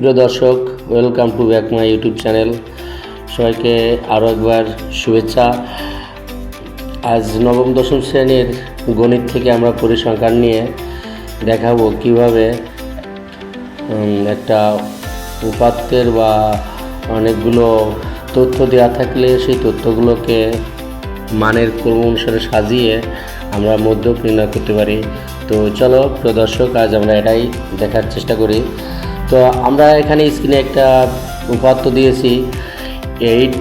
প্রিয় দর্শক welcome to back my YouTube channel সবাইকে আরও একবার শুভেচ্ছা। আজ নবম, দশম শ্রেণির গণিত থেকে আমরা পরিসংখ্যান নিয়ে দেখাবো কীভাবে একটা উপাত্তের বা অনেকগুলো তথ্য দেওয়া থাকলে সেই তথ্যগুলোকে মানের ক্রম অনুসারে সাজিয়ে আমরা মধ্যক নির্ণয় করতে পারি। তো চলো প্রদর্শক আজ আমরা এটাই দেখার চেষ্টা করি। তো আমরা এখানে স্ক্রিনে একটা উপাত্ত দিয়েছি eight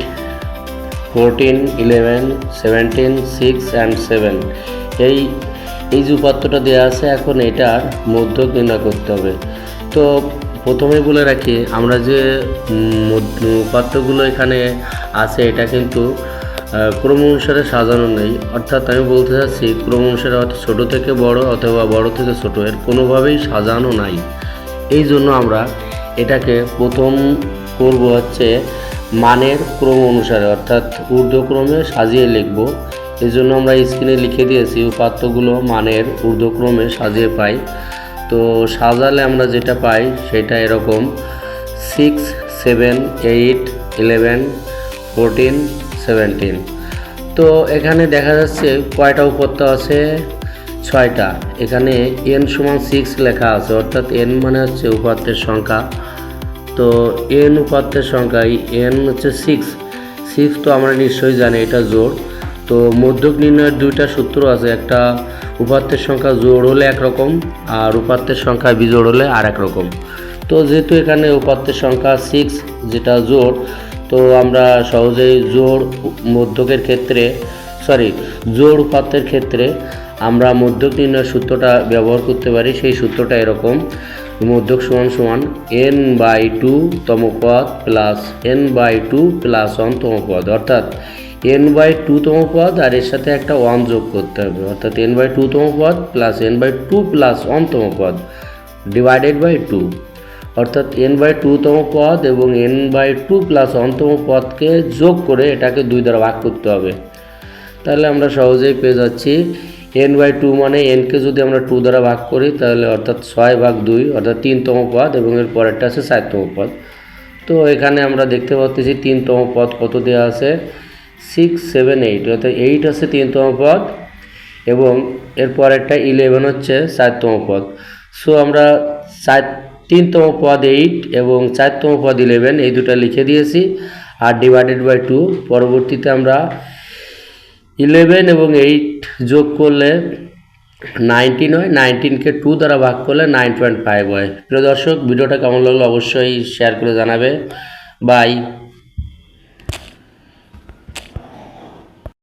fourteen eleven seventeen six and seven এই এই যে উপাত্তটা দেওয়া আছে, এখন এটার মধ্যক নির্ণয় করতে হবে। তো প্রথমে বলে রাখি, আমরা যে উপাত্তগুলো এখানে আছে, এটা কিন্তু ক্রম অনুসারে সাজানো নেই। অর্থাৎ আমি বলতে চাচ্ছি, ক্রম অনুসারে ছোটো থেকে বড় অথবা বড় থেকে ছোটো, এর কোনোভাবেই সাজানো নাই। এই জন্য আমরা এটাকে প্রথম করব হচ্ছে মানের ক্রম অনুসারে, অর্থাৎ ঊর্ধ্বক্রমে সাজিয়ে লিখব। এই জন্য আমরা স্ক্রিনে লিখে দিয়েছি, উপাত্তগুলো মানের ঊর্ধ্বক্রমে সাজিয়ে পাই। তো সাজালে আমরা যেটা পাই সেটা এরকম six seven eight eleven fourteen seventeen তো এখানে দেখা যাচ্ছে কয়টা উপাত্ত আছে? ছয়টা। এখানে এন সমান সিক্স লেখা আছে, অর্থাৎ এন মানে হচ্ছে উপাত্তের সংখ্যা। তো এন উপাত্তের সংখ্যা, এই এন হচ্ছে সিক্স সিক্স তো আমরা নিশ্চয়ই জানি, এটা জোর তো মধ্যক নির্ণয়ের দুইটা সূত্র আছে, একটা উপাত্তের সংখ্যা জোর হলে একরকম, আর উপাত্তের সংখ্যা বিজোড় হলে আর রকম তো যেহেতু এখানে উপাত্তের সংখ্যা সিক্স যেটা জোর তো আমরা সহজেই জোর মধ্যকের ক্ষেত্রে সরি জোর উপাত্তের ক্ষেত্রে আমরা মধ্যক নির্ণয়ের সূত্রটা ব্যবহার করতে পারি, সেই সূত্রটা এরকম। মধ্যক সমান সমান এন বাই টু তম পদ plus n by two plus one তম পদ অর্থাৎ এন বাই টু তম পদ আর এর সাথে একটা ওয়ান যোগ করতে হবে। অর্থাৎ এন বাই টু তম পদ plus n by two plus one তম পদ ডিভাইডেড বাই টু অর্থাৎ এন বাই টুতম পদ এবং এন বাই টু প্লাস অন্তম পদকে যোগ করে এটাকে দুই দ্বারা ভাগ করতে হবে। তাহলে আমরা সহজেই পেয়ে যাচ্ছি এন বাই টু মানে এনকে যদি আমরা টু দ্বারা ভাগ করি, তাহলে অর্থাৎ ছয় ভাগ দুই, অর্থাৎ তিনতম পদ, এবং এর পরেরটা আছে চারতম পদ। তো এখানে আমরা দেখতে পাচ্ছি তিনতম পদ কত দেওয়া আছে? সিক্স সেভেন এইট অর্থাৎ এইট আছে তিনতম পদ, এবং এর পরেরটা ইলেভেন হচ্ছে চারতম পদ। সো আমরা চার, তিনতম পদ এইট এবং চারতম পদ ইলেভেন এই দুটো লিখে দিয়েছি, আর ডিভাইডেড বাই টু পরবর্তীতে আমরা ইলেভেন এবং এইট যোগ করলে নাইনটিন হয়। নাইনটিনকে টু দ্বারা ভাগ করলে নাইন পয়েন্ট ফাইভ হয়। প্রিয় দর্শক, ভিডিওটা কেমন লাগল অবশ্যই শেয়ার করে জানাবে। বাই